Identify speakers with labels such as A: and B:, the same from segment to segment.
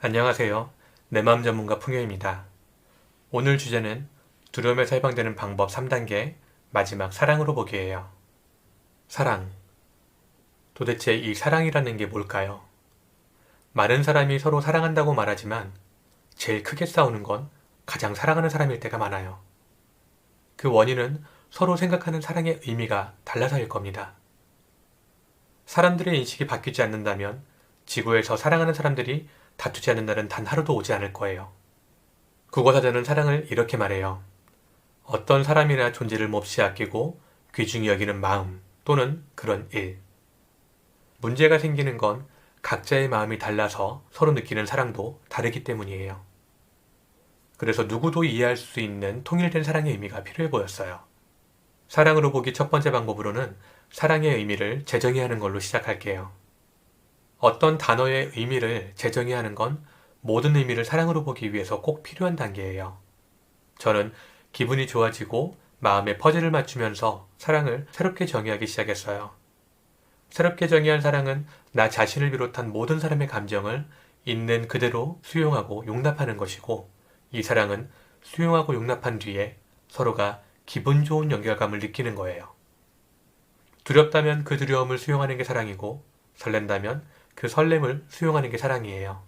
A: 안녕하세요. 내맘 전문가 풍요입니다. 오늘 주제는 두려움에서 해방되는 방법 3단계 마지막 사랑으로 보기예요. 사랑. 도대체 이 사랑이라는 게 뭘까요? 많은 사람이 서로 사랑한다고 말하지만 제일 크게 싸우는 건 가장 사랑하는 사람일 때가 많아요. 그 원인은 서로 생각하는 사랑의 의미가 달라서일 겁니다. 사람들의 인식이 바뀌지 않는다면 지구에서 사랑하는 사람들이 다투지 않는 날은 단 하루도 오지 않을 거예요. 국어사전은 사랑을 이렇게 말해요. 어떤 사람이나 존재를 몹시 아끼고 귀중히 여기는 마음 또는 그런 일. 문제가 생기는 건 각자의 마음이 달라서 서로 느끼는 사랑도 다르기 때문이에요. 그래서 누구도 이해할 수 있는 통일된 사랑의 의미가 필요해 보였어요. 사랑으로 보기 첫 번째 방법으로는 사랑의 의미를 재정의 하는 걸로 시작할게요. 어떤 단어의 의미를 재정의 하는 건 모든 의미를 사랑으로 보기 위해서 꼭 필요한 단계예요. 저는 기분이 좋아지고 마음의 퍼즐을 맞추면서 사랑을 새롭게 정의하기 시작했어요. 새롭게 정의한 사랑은 나 자신을 비롯한 모든 사람의 감정을 있는 그대로 수용하고 용납하는 것이고 이 사랑은 수용하고 용납한 뒤에 서로가 기분 좋은 연결감을 느끼는 거예요. 두렵다면 그 두려움을 수용하는 게 사랑이고 설렌다면 그 설렘을 수용하는 게 사랑이에요.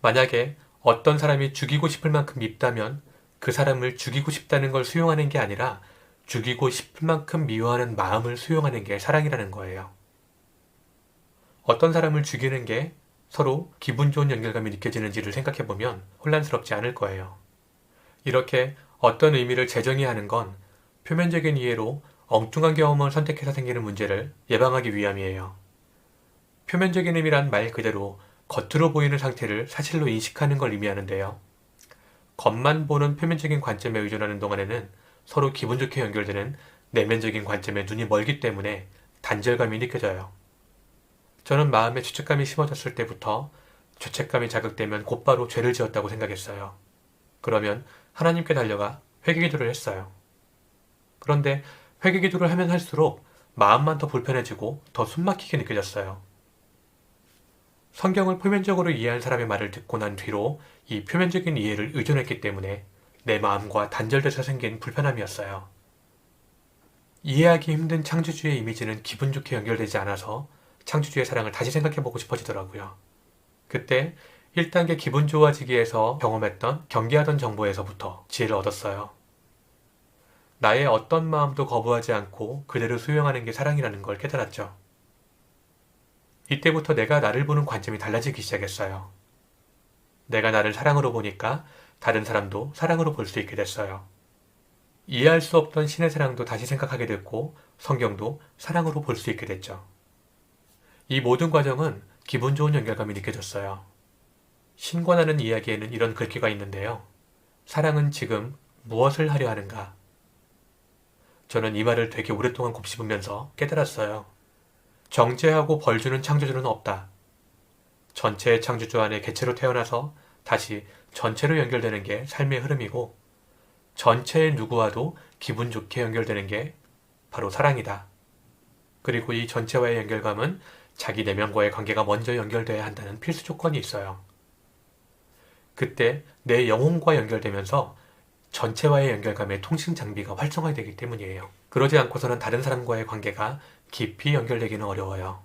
A: 만약에 어떤 사람이 죽이고 싶을 만큼 밉다면 그 사람을 죽이고 싶다는 걸 수용하는 게 아니라 죽이고 싶을 만큼 미워하는 마음을 수용하는 게 사랑이라는 거예요. 어떤 사람을 죽이는 게 서로 기분 좋은 연결감이 느껴지는지를 생각해 보면 혼란스럽지 않을 거예요. 이렇게 어떤 의미를 재정의 하는 건 표면적인 이해로 엉뚱한 경험을 선택해서 생기는 문제를 예방하기 위함이에요. 표면적인 의미란 말 그대로 겉으로 보이는 상태를 사실로 인식하는 걸 의미하는데요. 겉만 보는 표면적인 관점에 의존하는 동안에는 서로 기분 좋게 연결되는 내면적인 관점에 눈이 멀기 때문에 단절감이 느껴져요. 저는 마음에 죄책감이 심어졌을 때부터 죄책감이 자극되면 곧바로 죄를 지었다고 생각했어요. 그러면 하나님께 달려가 회개 기도를 했어요. 그런데 회개 기도를 하면 할수록 마음만 더 불편해지고 더 숨막히게 느껴졌어요. 성경을 표면적으로 이해한 사람의 말을 듣고 난 뒤로 이 표면적인 이해를 의존했기 때문에 내 마음과 단절돼서 생긴 불편함이었어요. 이해하기 힘든 창조주의 이미지는 기분 좋게 연결되지 않아서 창조주의 사랑을 다시 생각해보고 싶어지더라고요. 그때 1단계 기분 좋아지기에서 경험했던 경계하던 정보에서부터 지혜를 얻었어요. 나의 어떤 마음도 거부하지 않고 그대로 수용하는 게 사랑이라는 걸 깨달았죠. 이때부터 내가 나를 보는 관점이 달라지기 시작했어요. 내가 나를 사랑으로 보니까 다른 사람도 사랑으로 볼 수 있게 됐어요. 이해할 수 없던 신의 사랑도 다시 생각하게 됐고 성경도 사랑으로 볼 수 있게 됐죠. 이 모든 과정은 기분 좋은 연결감이 느껴졌어요. 신과 나는 이야기에는 이런 글귀가 있는데요. 사랑은 지금 무엇을 하려 하는가? 저는 이 말을 되게 오랫동안 곱씹으면서 깨달았어요. 정죄하고 벌주는 창조주는 없다. 전체의 창조주 안에 개체로 태어나서 다시 전체로 연결되는 게 삶의 흐름이고 전체의 누구와도 기분 좋게 연결되는 게 바로 사랑이다. 그리고 이 전체와의 연결감은 자기 내면과의 관계가 먼저 연결돼야 한다는 필수 조건이 있어요. 그때 내 영혼과 연결되면서 전체와의 연결감의 통신 장비가 활성화되기 때문이에요. 그러지 않고서는 다른 사람과의 관계가 깊이 연결되기는 어려워요.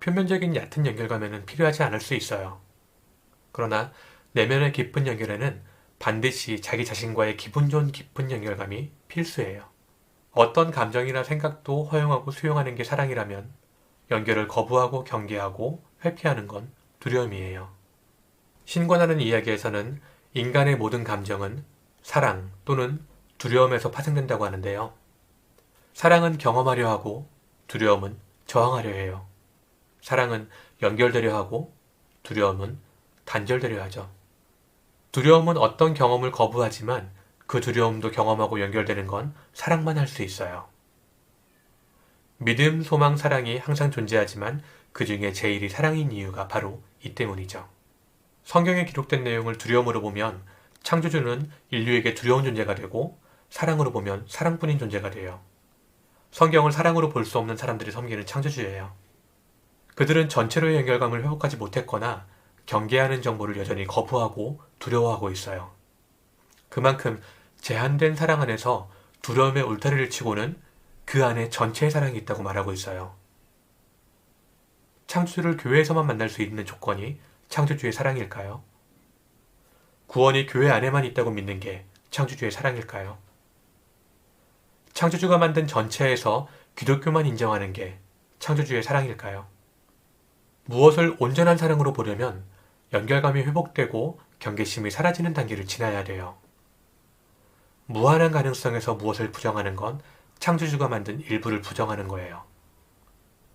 A: 표면적인 얕은 연결감에는 필요하지 않을 수 있어요. 그러나 내면의 깊은 연결에는 반드시 자기 자신과의 기분 좋은 깊은 연결감이 필수예요. 어떤 감정이나 생각도 허용하고 수용하는 게 사랑이라면 연결을 거부하고 경계하고 회피하는 건 두려움이에요. 신권하는 이야기에서는 인간의 모든 감정은 사랑 또는 두려움에서 파생된다고 하는데요. 사랑은 경험하려 하고 두려움은 저항하려 해요. 사랑은 연결되려 하고 두려움은 단절되려 하죠. 두려움은 어떤 경험을 거부하지만 그 두려움도 경험하고 연결되는 건 사랑만 할 수 있어요. 믿음, 소망, 사랑이 항상 존재하지만 그 중에 제일이 사랑인 이유가 바로 이 때문이죠. 성경에 기록된 내용을 두려움으로 보면 창조주는 인류에게 두려운 존재가 되고 사랑으로 보면 사랑뿐인 존재가 돼요. 성경을 사랑으로 볼 수 없는 사람들이 섬기는 창조주예요. 그들은 전체로의 연결감을 회복하지 못했거나 경계하는 정보를 여전히 거부하고 두려워하고 있어요. 그만큼 제한된 사랑 안에서 두려움의 울타리를 치고는 그 안에 전체의 사랑이 있다고 말하고 있어요. 창조주를 교회에서만 만날 수 있는 조건이 창조주의 사랑일까요? 구원이 교회 안에만 있다고 믿는 게 창조주의 사랑일까요? 창조주가 만든 전체에서 기독교만 인정하는 게 창조주의 사랑일까요? 무엇을 온전한 사랑으로 보려면 연결감이 회복되고 경계심이 사라지는 단계를 지나야 돼요. 무한한 가능성에서 무엇을 부정하는 건 창조주가 만든 일부를 부정하는 거예요.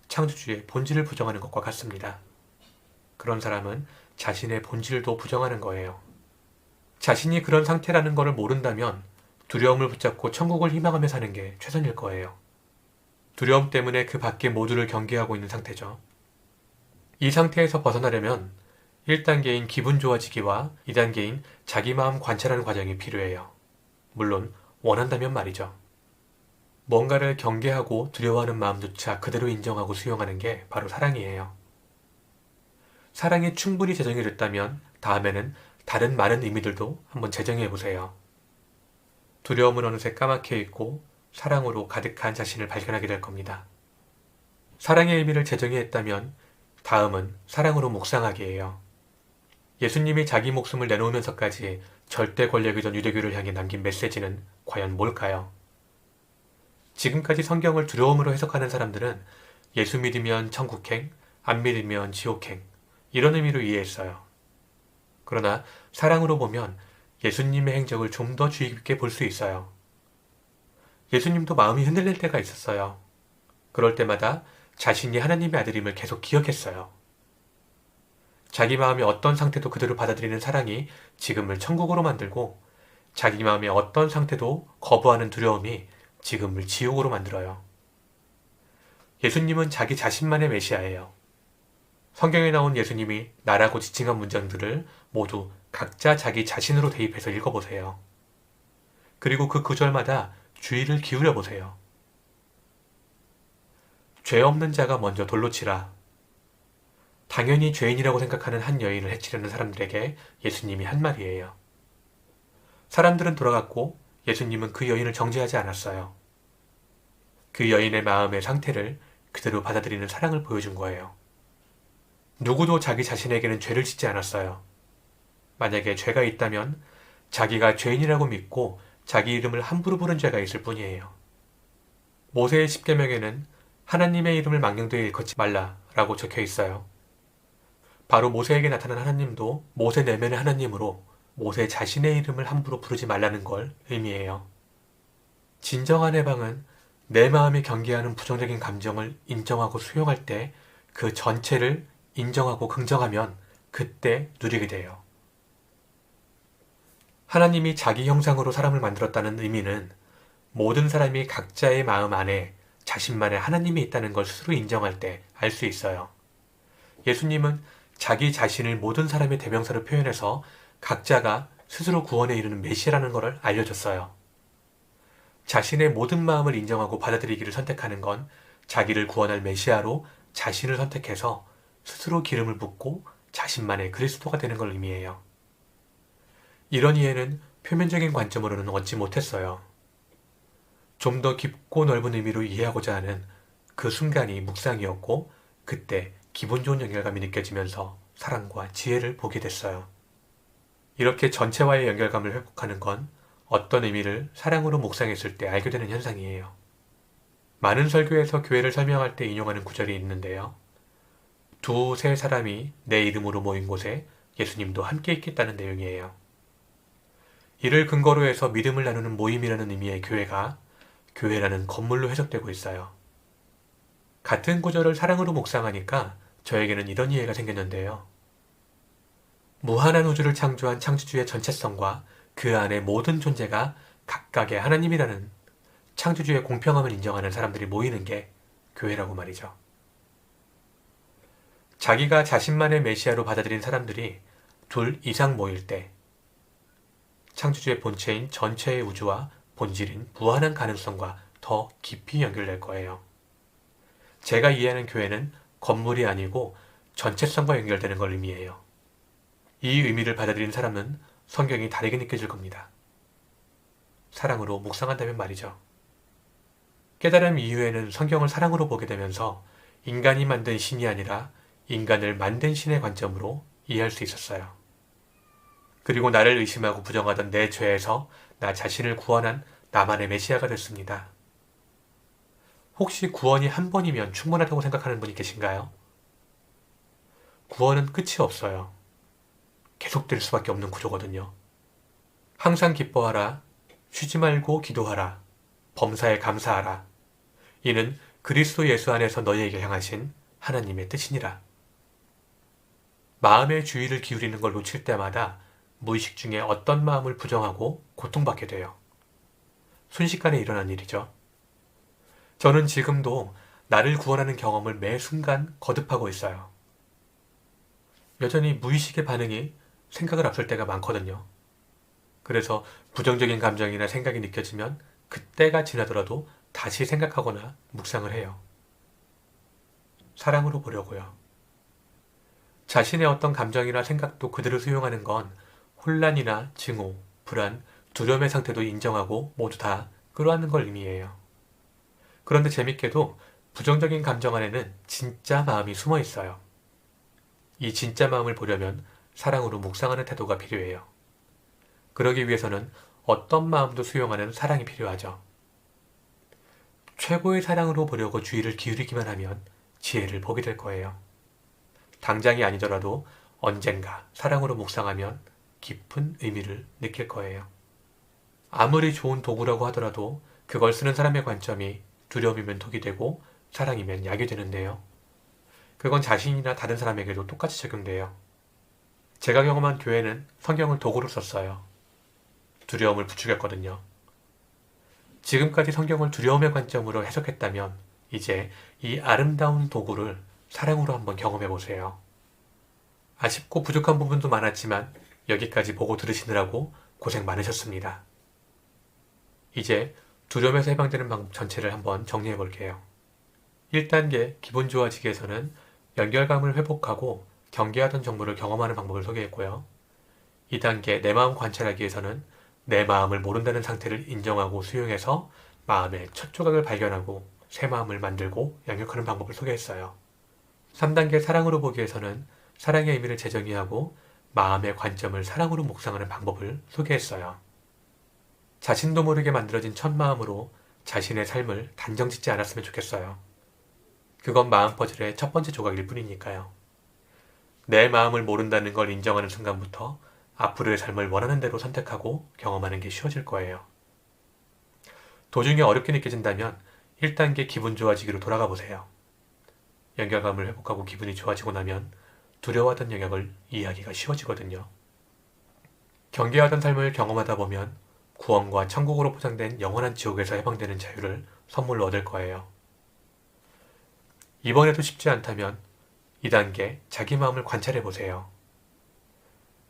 A: 창조주의 본질을 부정하는 것과 같습니다. 그런 사람은 자신의 본질도 부정하는 거예요. 자신이 그런 상태라는 것을 모른다면 두려움을 붙잡고 천국을 희망하며 사는 게 최선일 거예요. 두려움 때문에 그 밖의 모두를 경계하고 있는 상태죠. 이 상태에서 벗어나려면 1단계인 기분 좋아지기와 2단계인 자기 마음 관찰하는 과정이 필요해요. 물론 원한다면 말이죠. 뭔가를 경계하고 두려워하는 마음조차 그대로 인정하고 수용하는 게 바로 사랑이에요. 사랑이 충분히 재정이 됐다면 다음에는 다른 많은 의미들도 한번 재정해 보세요. 두려움은 어느새 까맣게 있고 사랑으로 가득한 자신을 발견하게 될 겁니다. 사랑의 의미를 재정의했다면 다음은 사랑으로 묵상하기예요. 예수님이 자기 목숨을 내놓으면서까지 절대 권력이 전 유대교를 향해 남긴 메시지는 과연 뭘까요? 지금까지 성경을 두려움으로 해석하는 사람들은 예수 믿으면 천국행, 안 믿으면 지옥행, 이런 의미로 이해했어요. 그러나 사랑으로 보면 예수님의 행적을 좀 더 주의 깊게 볼 수 있어요. 예수님도 마음이 흔들릴 때가 있었어요. 그럴 때마다 자신이 하나님의 아들임을 계속 기억했어요. 자기 마음의 어떤 상태도 그대로 받아들이는 사랑이 지금을 천국으로 만들고 자기 마음의 어떤 상태도 거부하는 두려움이 지금을 지옥으로 만들어요. 예수님은 자기 자신만의 메시아예요. 성경에 나온 예수님이 나라고 지칭한 문장들을 모두 각자 자기 자신으로 대입해서 읽어보세요. 그리고 그 구절마다 주의를 기울여 보세요. 죄 없는 자가 먼저 돌로 치라. 당연히 죄인이라고 생각하는 한 여인을 해치려는 사람들에게 예수님이 한 말이에요. 사람들은 돌아갔고 예수님은 그 여인을 정죄하지 않았어요. 그 여인의 마음의 상태를 그대로 받아들이는 사랑을 보여준 거예요. 누구도 자기 자신에게는 죄를 짓지 않았어요. 만약에 죄가 있다면 자기가 죄인이라고 믿고 자기 이름을 함부로 부른 죄가 있을 뿐이에요. 모세의 십계명에는 하나님의 이름을 망령되이 일컫지 말라라고 적혀 있어요. 바로 모세에게 나타난 하나님도 모세 내면의 하나님으로 모세 자신의 이름을 함부로 부르지 말라는 걸 의미해요. 진정한 해방은 내 마음이 경계하는 부정적인 감정을 인정하고 수용할 때 그 전체를 인정하고 긍정하면 그때 누리게 돼요. 하나님이 자기 형상으로 사람을 만들었다는 의미는 모든 사람이 각자의 마음 안에 자신만의 하나님이 있다는 걸 스스로 인정할 때 알 수 있어요. 예수님은 자기 자신을 모든 사람의 대명사로 표현해서 각자가 스스로 구원에 이르는 메시라는 것을 알려줬어요. 자신의 모든 마음을 인정하고 받아들이기를 선택하는 건 자기를 구원할 메시아로 자신을 선택해서 스스로 기름을 붓고 자신만의 그리스도가 되는 걸 의미해요. 이런 이해는 표면적인 관점으로는 얻지 못했어요. 좀 더 깊고 넓은 의미로 이해하고자 하는 그 순간이 묵상이었고 그때 기분 좋은 연결감이 느껴지면서 사랑과 지혜를 보게 됐어요. 이렇게 전체와의 연결감을 회복하는 건 어떤 의미를 사랑으로 묵상했을 때 알게 되는 현상이에요. 많은 설교에서 교회를 설명할 때 인용하는 구절이 있는데요. 두세 사람이 내 이름으로 모인 곳에 예수님도 함께 있겠다는 내용이에요. 이를 근거로 해서 믿음을 나누는 모임이라는 의미의 교회가 교회라는 건물로 해석되고 있어요. 같은 구절을 사랑으로 묵상하니까 저에게는 이런 이해가 생겼는데요. 무한한 우주를 창조한 창조주의 전체성과 그 안의 모든 존재가 각각의 하나님이라는 창조주의 공평함을 인정하는 사람들이 모이는 게 교회라고 말이죠. 자기가 자신만의 메시아로 받아들인 사람들이 둘 이상 모일 때 창조주의 본체인 전체의 우주와 본질인 무한한 가능성과 더 깊이 연결될 거예요. 제가 이해하는 교회는 건물이 아니고 전체성과 연결되는 걸 의미해요. 이 의미를 받아들인 사람은 성경이 다르게 느껴질 겁니다. 사랑으로 묵상한다면 말이죠. 깨달음 이후에는 성경을 사랑으로 보게 되면서 인간이 만든 신이 아니라 인간을 만든 신의 관점으로 이해할 수 있었어요. 그리고 나를 의심하고 부정하던 내 죄에서 나 자신을 구원한 나만의 메시아가 됐습니다. 혹시 구원이 한 번이면 충분하다고 생각하는 분이 계신가요? 구원은 끝이 없어요. 계속될 수밖에 없는 구조거든요. 항상 기뻐하라. 쉬지 말고 기도하라. 범사에 감사하라. 이는 그리스도 예수 안에서 너희에게 향하신 하나님의 뜻이니라. 마음의 주의를 기울이는 걸 놓칠 때마다 무의식 중에 어떤 마음을 부정하고 고통받게 돼요. 순식간에 일어난 일이죠. 저는 지금도 나를 구원하는 경험을 매 순간 거듭하고 있어요. 여전히 무의식의 반응이 생각을 앞설 때가 많거든요. 그래서 부정적인 감정이나 생각이 느껴지면 그때가 지나더라도 다시 생각하거나 묵상을 해요. 사랑으로 보려고요. 자신의 어떤 감정이나 생각도 그대로 수용하는 건 혼란이나 증오, 불안, 두려움의 상태도 인정하고 모두 다 끌어안는 걸 의미해요. 그런데 재밌게도 부정적인 감정 안에는 진짜 마음이 숨어 있어요. 이 진짜 마음을 보려면 사랑으로 묵상하는 태도가 필요해요. 그러기 위해서는 어떤 마음도 수용하는 사랑이 필요하죠. 최고의 사랑으로 보려고 주의를 기울이기만 하면 지혜를 보게 될 거예요. 당장이 아니더라도 언젠가 사랑으로 묵상하면 깊은 의미를 느낄 거예요. 아무리 좋은 도구라고 하더라도 그걸 쓰는 사람의 관점이 두려움이면 독이 되고 사랑이면 약이 되는데요. 그건 자신이나 다른 사람에게도 똑같이 적용돼요. 제가 경험한 교회는 성경을 도구로 썼어요. 두려움을 부추겼거든요. 지금까지 성경을 두려움의 관점으로 해석했다면 이제 이 아름다운 도구를 사랑으로 한번 경험해 보세요. 아쉽고 부족한 부분도 많았지만 여기까지 보고 들으시느라고 고생 많으셨습니다. 이제 두려움에서 해방되는 방법 전체를 한번 정리해 볼게요. 1단계 기분 좋아지기에서는 연결감을 회복하고 경계하던 정보를 경험하는 방법을 소개했고요. 2단계 내 마음 관찰하기 위해서는 내 마음을 모른다는 상태를 인정하고 수용해서 마음의 첫 조각을 발견하고 새 마음을 만들고 양육하는 방법을 소개했어요. 3단계 사랑으로 보기 위해서는 사랑의 의미를 재정의하고 마음의 관점을 사랑으로 묵상하는 방법을 소개했어요. 자신도 모르게 만들어진 첫 마음으로 자신의 삶을 단정 짓지 않았으면 좋겠어요. 그건 마음 퍼즐의 첫 번째 조각일 뿐이니까요. 내 마음을 모른다는 걸 인정하는 순간부터 앞으로의 삶을 원하는 대로 선택하고 경험하는 게 쉬워질 거예요. 도중에 어렵게 느껴진다면 1단계 기분 좋아지기로 돌아가 보세요. 연결감을 회복하고 기분이 좋아지고 나면 두려워하던 영역을 이해하기가 쉬워지거든요. 경계하던 삶을 경험하다 보면 구원과 천국으로 포장된 영원한 지옥에서 해방되는 자유를 선물로 얻을 거예요. 이번에도 쉽지 않다면 2단계 자기 마음을 관찰해 보세요.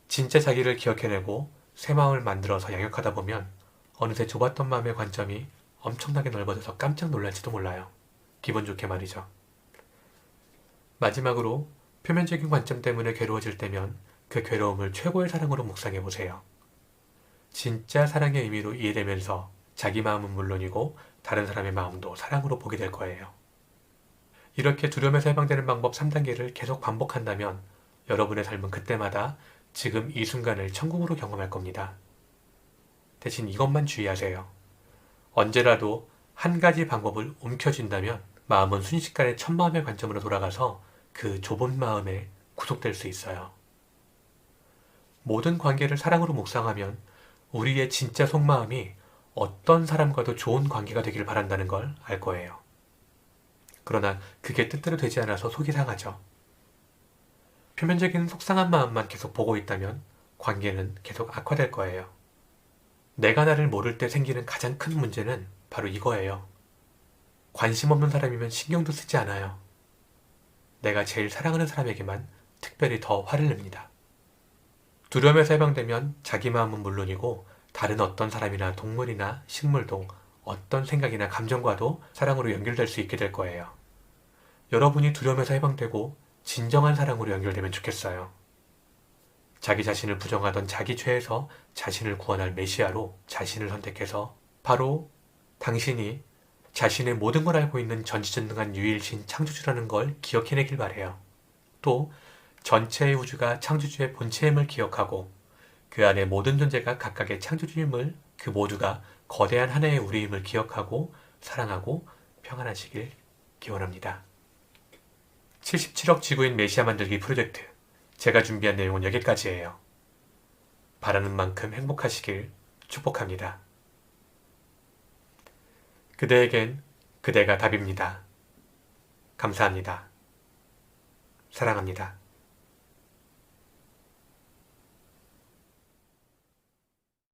A: 진짜 자기를 기억해내고 새 마음을 만들어서 양육하다 보면 어느새 좁았던 마음의 관점이 엄청나게 넓어져서 깜짝 놀랄지도 몰라요. 기분 좋게 말이죠. 마지막으로 표면적인 관점 때문에 괴로워질 때면 그 괴로움을 최고의 사랑으로 묵상해 보세요. 진짜 사랑의 의미로 이해되면서 자기 마음은 물론이고 다른 사람의 마음도 사랑으로 보게 될 거예요. 이렇게 두려움에서 해방되는 방법 3단계를 계속 반복한다면 여러분의 삶은 그때마다 지금 이 순간을 천국으로 경험할 겁니다. 대신 이것만 주의하세요. 언제라도 한 가지 방법을 움켜쥔다면 마음은 순식간에 천마음의 관점으로 돌아가서 그 좁은 마음에 구속될 수 있어요. 모든 관계를 사랑으로 묵상하면 우리의 진짜 속마음이 어떤 사람과도 좋은 관계가 되길 바란다는 걸 알 거예요. 그러나 그게 뜻대로 되지 않아서 속이 상하죠. 표면적인 속상한 마음만 계속 보고 있다면 관계는 계속 악화될 거예요. 내가 나를 모를 때 생기는 가장 큰 문제는 바로 이거예요. 관심 없는 사람이면 신경도 쓰지 않아요. 내가 제일 사랑하는 사람에게만 특별히 더 화를 냅니다. 두려움에서 해방되면 자기 마음은 물론이고 다른 어떤 사람이나 동물이나 식물도 어떤 생각이나 감정과도 사랑으로 연결될 수 있게 될 거예요. 여러분이 두려움에서 해방되고 진정한 사랑으로 연결되면 좋겠어요. 자기 자신을 부정하던 자기 죄에서 자신을 구원할 메시아로 자신을 선택해서 바로 당신이 자신의 모든 걸 알고 있는 전지전능한 유일신 창조주라는 걸 기억해내길 바래요. 또 전체의 우주가 창조주의 본체임을 기억하고 그 안에 모든 존재가 각각의 창조주임을 그 모두가 거대한 하나의 우리임을 기억하고 사랑하고 평안하시길 기원합니다. 77억 지구인 메시아 만들기 프로젝트 제가 준비한 내용은 여기까지예요. 바라는 만큼 행복하시길 축복합니다. 그대에겐 그대가 답입니다. 감사합니다. 사랑합니다.